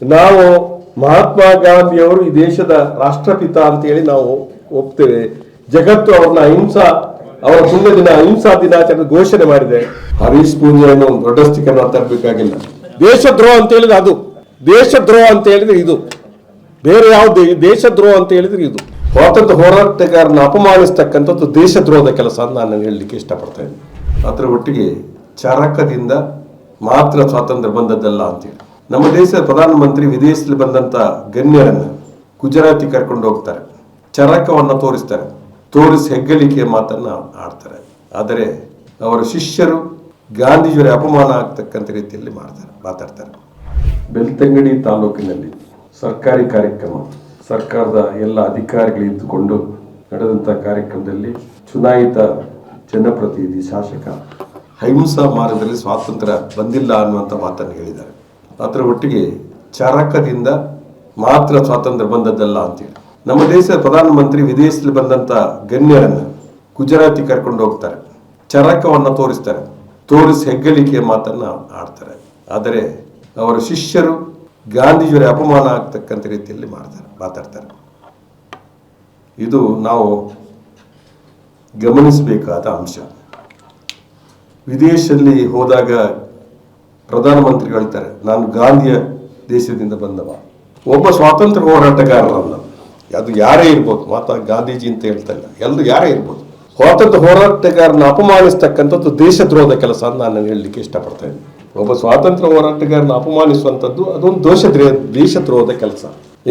ನಾವು ಮಹಾತ್ಮ ಗಾಂಧಿಯವರು ಈ ದೇಶದ ರಾಷ್ಟ್ರಪಿತ ಅಂತ ಹೇಳಿ ನಾವು ಒಪ್ತೇವೆ. ಜಗತ್ತು ಅವ್ರನ್ನ ಅಹಿಂಸಾ ಅವರ ಪುಣ್ಯ ದಿನ ಅಹಿಂಸಾ ದಿನಾಚರಣೆ ಘೋಷಣೆ ಮಾಡಿದೆ. ಹರೀಶ್ ಪೂಜೆಯನ್ನು ದೊಡ್ಡಸ್ತಿಕೆ ತರಬೇಕಾಗಿಲ್ಲ. ದೇಶದ್ರೋಹ ಅಂತ ಹೇಳಿದ್ರೆ ಅದು. ದೇಶದ್ರೋಹ ಅಂತ ಹೇಳಿದ್ರೆ ಇದು. ಬೇರೆ ಯಾವ್ದು ದೇಶದ್ರೋಹ ಅಂತ ಹೇಳಿದ್ರೆ ಇದು. ಸ್ವಾತಂತ್ರ್ಯ ಹೋರಾಟಗಾರನ ಅಪಮಾನಿಸ್ತಕ್ಕಂಥದ್ದು ದೇಶದ್ರೋಹದ ಕೆಲಸ ಅಂತ ನಾನು ಹೇಳಲಿಕ್ಕೆ ಇಷ್ಟಪಡ್ತೇನೆ ಅದರ ಒಟ್ಟಿಗೆ ಚರಕದಿಂದ ಮಾತ್ರ ಸ್ವಾತಂತ್ರ್ಯ ಬಂದದ್ದಲ್ಲ ಅಂತೇಳಿ ನಮ್ಮ ದೇಶದ ಪ್ರಧಾನಮಂತ್ರಿ ವಿದೇಶದಲ್ಲಿ ಬಂದಂತ ಗಣ್ಯರನ್ನು ಗುಜರಾತಿ ಕರ್ಕೊಂಡು ಹೋಗ್ತಾರೆ. ಚರಕವನ್ನು ತೋರಿಸ್ತಾರೆ. ತೋರಿಸಿ ಹೆಗ್ಗಳಿಕೆಯ ಮಾತನ್ನ ಆಡ್ತಾರೆ. ಆದರೆ ಅವರ ಶಿಷ್ಯರು ಗಾಂಧೀಜಿಯವರ ಅಪಮಾನ ಆಗ್ತಕ್ಕಂಥ ರೀತಿಯಲ್ಲಿ ಮಾಡ್ತಾರೆ ಮಾತಾಡ್ತಾರೆ. ಬೆಳ್ತಂಗಡಿ ತಾಲೂಕಿನಲ್ಲಿ ಸರ್ಕಾರಿ ಕಾರ್ಯಕ್ರಮ ಸರ್ಕಾರದ ಎಲ್ಲ ಅಧಿಕಾರಿಗಳು ಇದ್ದುಕೊಂಡು ನಡೆದಂಥ ಕಾರ್ಯಕ್ರಮದಲ್ಲಿ ಚುನಾಯಿತ ಜನಪ್ರತಿನಿಧಿ ಶಾಸಕ ಅಹಿಂಸಾ ಮಾರ್ಗದಲ್ಲಿ ಸ್ವಾತಂತ್ರ್ಯ ಬಂದಿಲ್ಲ ಅನ್ನುವಂಥ ಮಾತನ್ನು ಹೇಳಿದ್ದಾರೆ. ಅದರ ಒಟ್ಟಿಗೆ ಚರಕದಿಂದ ಮಾತ್ರ ಸ್ವಾತಂತ್ರ್ಯ ಬಂದದ್ದಲ್ಲ ಅಂತೇಳಿ. ನಮ್ಮ ದೇಶದ ಪ್ರಧಾನಮಂತ್ರಿ ವಿದೇಶದಲ್ಲಿ ಬಂದಂತ ಗಣ್ಯರನ್ನು ಗುಜರಾತಿ ಕರ್ಕೊಂಡು ಹೋಗ್ತಾರೆ. ಚರಕವನ್ನು ತೋರಿಸ್ತಾರೆ. ತೋರಿಸಿ ಹೆಗ್ಗಳಿಕೆಯ ಮಾತನ್ನು ಆಡ್ತಾರೆ. ಆದರೆ ಅವರ ಶಿಷ್ಯರು ಗಾಂಧೀಜಿಯವರ ಅಪಮಾನ ಆಗ್ತಕ್ಕಂಥ ರೀತಿಯಲ್ಲಿ ಮಾಡ್ತಾರೆ, ಮಾತಾಡ್ತಾರೆ. ಇದು ನಾವು ಗಮನಿಸಬೇಕಾದ ಅಂಶ. ವಿದೇಶದಲ್ಲಿ ಹೋದಾಗ ಪ್ರಧಾನಮಂತ್ರಿ ಹೇಳ್ತಾರೆ, ನಾನು ಗಾಂಧಿಯ ದೇಶದಿಂದ ಬಂದವ. ಒಬ್ಬ ಸ್ವಾತಂತ್ರ್ಯ ಹೋರಾಟಗಾರರಲ್ಲ ಅದು ಯಾರೇ ಇರ್ಬೋದು ಮಾತಾ ಗಾಂಧೀಜಿ ಅಂತ ಹೇಳ್ತಾ ಇಲ್ಲ. ಎಲ್ಲರೂ ಯಾರೇ ಇರ್ಬೋದು. ಸ್ವಾತಂತ್ರ್ಯ ಹೋರಾಟಗಾರನ ಅಪಮಾನಿಸ್ತಕ್ಕಂಥದ್ದು ದೇಶದ್ರೋಹದ ಕೆಲಸ ಅಂತ ನಾನು ಹೇಳಲಿಕ್ಕೆ ಇಷ್ಟಪಡ್ತೇನೆ ಒಬ್ಬ ಸ್ವಾತಂತ್ರ್ಯ ಹೋರಾಟಗಾರನ ಅಪಮಾನಿಸುವಂಥದ್ದು ಅದೊಂದು ದೋಷದ್ರೋಹ ದೇಶದ್ರೋಹದ ಕೆಲಸ.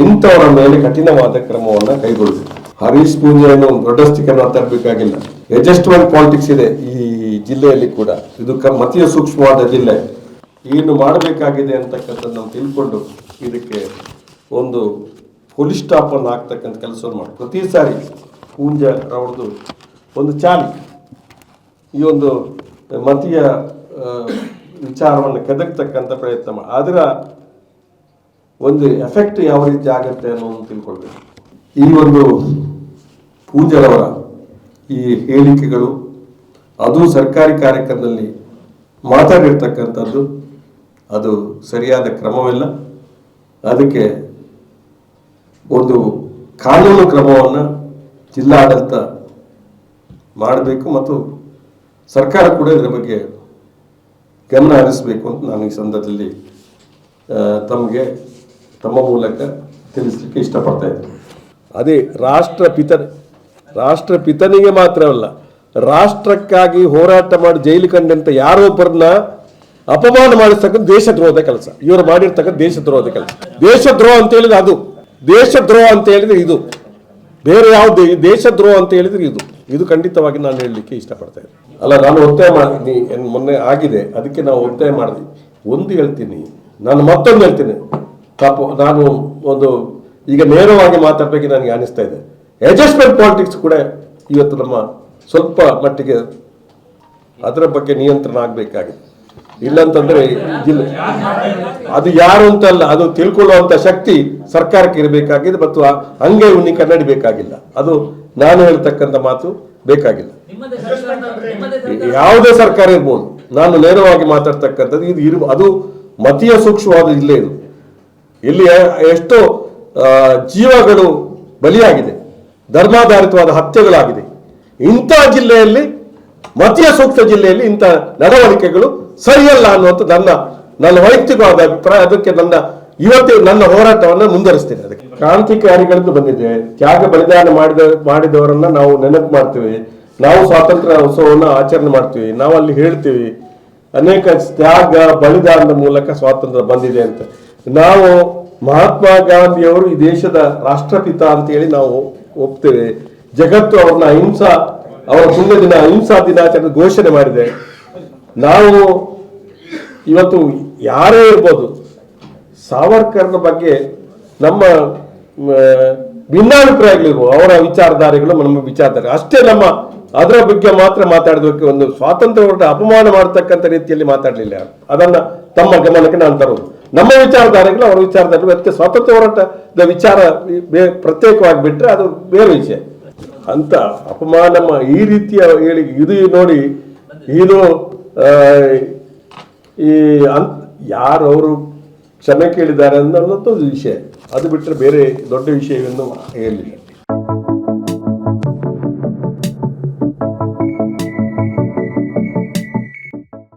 ಇಂಥವರ ಮೇಲೆ ಕಠಿಣವಾದ ಕ್ರಮವನ್ನು ಕೈಗೊಳ್ಳಬೇಕು ಹರೀಶ್ ಪೂಜೆಯನ್ನು ದೊಡ್ಡಸ್ತಿಕೆ ತರಬೇಕಾಗಿಲ್ಲ. ಅಡ್ಜಸ್ಟ್ಮೆಂಟ್ ಪಾಲಿಟಿಕ್ಸ್ ಇದೆ ಈ ಜಿಲ್ಲೆಯಲ್ಲಿ ಕೂಡ. ಇದು ಮತಿಯ ಸೂಕ್ಷ್ಮವಾದ ಜಿಲ್ಲೆ. ಏನು ಮಾಡಬೇಕಾಗಿದೆ ಅಂತಕ್ಕಂಥದ್ದು ನಾವು ತಿಳ್ಕೊಂಡು ಇದಕ್ಕೆ ಒಂದು ಪೊಲೀಸ್ ಸ್ಟಾಪ್ ಅನ್ನು ಹಾಕ್ತಕ್ಕಂಥ ಕೆಲಸವನ್ನು ಮಾಡಿ ಪ್ರತಿ ಸಾರಿ ಪೂಂಜ ಅವ್ರದ್ದು ಒಂದು ಚಾಲಿ. ಈ ಒಂದು ಮತೀಯ ವಿಚಾರವನ್ನು ಕೆದಕ್ತಕ್ಕಂಥ ಪ್ರಯತ್ನ ಮಾಡಿ ಅದರ ಒಂದು ಎಫೆಕ್ಟ್ ಯಾವ ರೀತಿ ಆಗುತ್ತೆ ಅನ್ನೋದನ್ನು ತಿಳ್ಕೊಳ್ಬೇಕು. ಈ ಒಂದು ಪೂಜರವರ ಈ ಹೇಳಿಕೆಗಳು, ಅದು ಸರ್ಕಾರಿ ಕಾರ್ಯಕ್ರಮದಲ್ಲಿ ಮಾತಾಡಿರ್ತಕ್ಕಂಥದ್ದು ಅದು ಸರಿಯಾದ ಕ್ರಮವಿಲ್ಲ. ಅದಕ್ಕೆ ಒಂದು ಕಾನೂನು ಕ್ರಮವನ್ನು ಜಿಲ್ಲಾಡಳಿತ ಮಾಡಬೇಕು ಮತ್ತು ಸರ್ಕಾರ ಕೂಡ ಇದರ ಬಗ್ಗೆ ಗಮನ ಹರಿಸಬೇಕು ಅಂತ ನಾನು ಈ ಸಂದರ್ಭದಲ್ಲಿ ತಮಗೆ ತಮ್ಮ ಮೂಲಕ ತಿಳಿಸಲಿಕ್ಕೆ ಇಷ್ಟಪಡ್ತಾ ಇದ್ದೀನಿ. ಅದೇ ರಾಷ್ಟ್ರಪಿತ ರಾಷ್ಟ್ರಪಿತನಿಗೆ ಮಾತ್ರವಲ್ಲ, ರಾಷ್ಟ್ರಕ್ಕಾಗಿ ಹೋರಾಟ ಮಾಡಿ ಜೈಲು ಕಂಡಂತ ಯಾರೊಬ್ಬರನ್ನ ಅಪಮಾನ ಮಾಡಿರ್ತಕ್ಕಂಥ ದೇಶದ್ರೋಹದ ಕೆಲಸ. ಇವರು ಮಾಡಿರ್ತಕ್ಕಂಥ ದೇಶದ್ರೋಹದ ಕೆಲಸ. ದೇಶದ್ರೋಹ ಅಂತ ಹೇಳಿದ್ರೆ ಅದು. ದೇಶದ್ರೋಹ ಅಂತ ಹೇಳಿದ್ರೆ ಇದು. ಬೇರೆ ಯಾವ್ದು ದೇಶದ್ರೋಹ ಅಂತ ಹೇಳಿದ್ರೆ ಇದು. ಇದು ಖಂಡಿತವಾಗಿ ನಾನು ಹೇಳಲಿಕ್ಕೆ ಇಷ್ಟಪಡ್ತಾ ಇದ್ದೀನಿ. ಅಲ್ಲ, ನಾನು ಒತ್ತಾಯ ಮಾಡಿದ್ದೀನಿ. ಮೊನ್ನೆ ಆಗಿದೆ. ಅದಕ್ಕೆ ನಾವು ಒತ್ತಾಯ ಮಾಡಿದ್ವಿ. ಒಂದು ಹೇಳ್ತೀನಿ. ನಾನು ಮತ್ತೊಂದು ಹೇಳ್ತೀನಿ. ತಪ್ಪು ನಾನು ಒಂದು ಈಗ ನೇರವಾಗಿ ಮಾತಾಡಬೇಕು ನನಗೆ ಅನಿಸ್ತಾ ಇದೆ. ಅಡ್ಜಸ್ಟ್ಮೆಂಟ್ ಪಾಲಿಟಿಕ್ಸ್ ಕೂಡ ಇವತ್ತು ನಮ್ಮ ಸ್ವಲ್ಪ ಮಟ್ಟಿಗೆ ಅದರ ಬಗ್ಗೆ ನಿಯಂತ್ರಣ ಆಗಬೇಕಾಗಿದೆ. ಇಲ್ಲಂತಂದ್ರೆ ಜಿಲ್ಲೆ ಅದು ಯಾರು ಅಂತ ಅಲ್ಲ ಅದು ತಿಳ್ಕೊಳ್ಳುವಂತ ಶಕ್ತಿ ಸರ್ಕಾರಕ್ಕೆ ಇರಬೇಕಾಗಿದೆ ಮತ್ತು ಹಂಗೆ ಉನ್ನಿ ಕನ್ನಡಿ ಬೇಕಾಗಿಲ್ಲ ಅದು ನಾನು ಹೇಳ್ತಕ್ಕಂಥ ಮಾತು ಬೇಕಾಗಿಲ್ಲ. ಯಾವುದೇ ಸರ್ಕಾರ ಇರ್ಬೋದು. ನಾನು ನೇರವಾಗಿ ಮಾತಾಡ್ತಕ್ಕಂಥದ್ದು ಇದು ಇರು ಅದು ಮತೀಯ ಸೂಕ್ಷ್ಮವಾದ ಜಿಲ್ಲೆ ಇದು. ಇಲ್ಲಿ ಎಷ್ಟೋ ಜೀವಗಳು ಬಲಿಯಾಗಿದೆ. ಧರ್ಮಾಧಾರಿತವಾದ ಹತ್ಯೆಗಳಾಗಿದೆ. ಇಂಥ ಜಿಲ್ಲೆಯಲ್ಲಿ ಮತೀಯ ಸೂಕ್ತ ಜಿಲ್ಲೆಯಲ್ಲಿ ಇಂಥ ನಡವಳಿಕೆಗಳು ಸರಿಯಲ್ಲ ಅನ್ನುವಂಥ ನನ್ನ ನನ್ನ ವೈಯಕ್ತಿಕವಾದ ಅಭಿಪ್ರಾಯ, ಅದಕ್ಕೆ ನನ್ನ ಇವತ್ತು ನನ್ನ ಹೋರಾಟವನ್ನು ಮುಂದುವರಿಸ್ತೇನೆ ಅದಕ್ಕೆ. ಕ್ರಾಂತಿಕಾರಿಗಳಿಂದ ಬಂದಿದೆ ತ್ಯಾಗ ಬಲಿದಾನ ಮಾಡಿದ, ಮಾಡಿದವರನ್ನ ನಾವು ನೆನಪು ಮಾಡ್ತೀವಿ. ನಾವು ಸ್ವಾತಂತ್ರ್ಯ ಉತ್ಸವವನ್ನು ಆಚರಣೆ ಮಾಡ್ತೀವಿ. ನಾವು ಅಲ್ಲಿ ಹೇಳ್ತೀವಿ, ಅನೇಕ ತ್ಯಾಗ ಬಲಿದಾನದ ಮೂಲಕ ಸ್ವಾತಂತ್ರ್ಯ ಬಂದಿದೆ ಅಂತ. ನಾವು ಮಹಾತ್ಮ ಗಾಂಧಿಯವರು ಈ ದೇಶದ ರಾಷ್ಟ್ರಪಿತ ಅಂತ ಹೇಳಿ ನಾವು ಒಪ್ತೇವೆ. ಜಗತ್ತು ಅವ್ರನ್ನ ಅಹಿಂಸಾ ಅವರ ಪುಣ್ಯ ದಿನ ಅಹಿಂಸಾ ದಿನಾಚರಣೆ ಘೋಷಣೆ ಮಾಡಿದೆ. ನಾವು ಇವತ್ತು ಯಾರೇ ಇರ್ಬೋದು ಸಾವರ್ಕರ್ನ ಬಗ್ಗೆ ನಮ್ಮ ಭಿನ್ನಾಭಿಪ್ರಾಯಗಳಿರ್ಬೋದು. ಅವರ ವಿಚಾರಧಾರೆಗಳು ನಮ್ಮ ವಿಚಾರಧಾರೆ. ಅಷ್ಟೇ ನಮ್ಮ, ಅದರ ಬಗ್ಗೆ ಮಾತ್ರ ಮಾತಾಡಬೇಕು ಒಂದು ಸ್ವಾತಂತ್ರ್ಯ ಹೊರಟ ಅಪಮಾನ ಮಾಡತಕ್ಕಂಥ ರೀತಿಯಲ್ಲಿ ಮಾತಾಡಲಿಲ್ಲ ಅದನ್ನ ತಮ್ಮ ಗಮನಕ್ಕೆ ನಾನು ತರೋದು ನಮ್ಮ ವಿಚಾರಧಾರೆಗಳು ಅವರ ವಿಚಾರಧಾರೆಗಳು ಅದಕ್ಕೆ ಸ್ವಾತಂತ್ರ್ಯ ಹೋರಾಟದ ವಿಚಾರ ಪ್ರತ್ಯೇಕವಾಗಿ ಬಿಟ್ರೆ ಅದು ಬೇರೆ ವಿಷಯ. ಅಂತ ಅಪಮಾನ ಈ ರೀತಿಯ ಹೇಳಿ, ಇದು ನೋಡಿ ಇದು ಈ ಅನ್ ಯಾರು ಅವರು ಕ್ಷಮೆ ಕೇಳಿದ್ದಾರೆ ಅನ್ನೋದು ವಿಷಯ. ಅದು ಬಿಟ್ಟರೆ ಬೇರೆ ದೊಡ್ಡ ವಿಷಯವನ್ನು ಹೇಳಿಲ್ಲ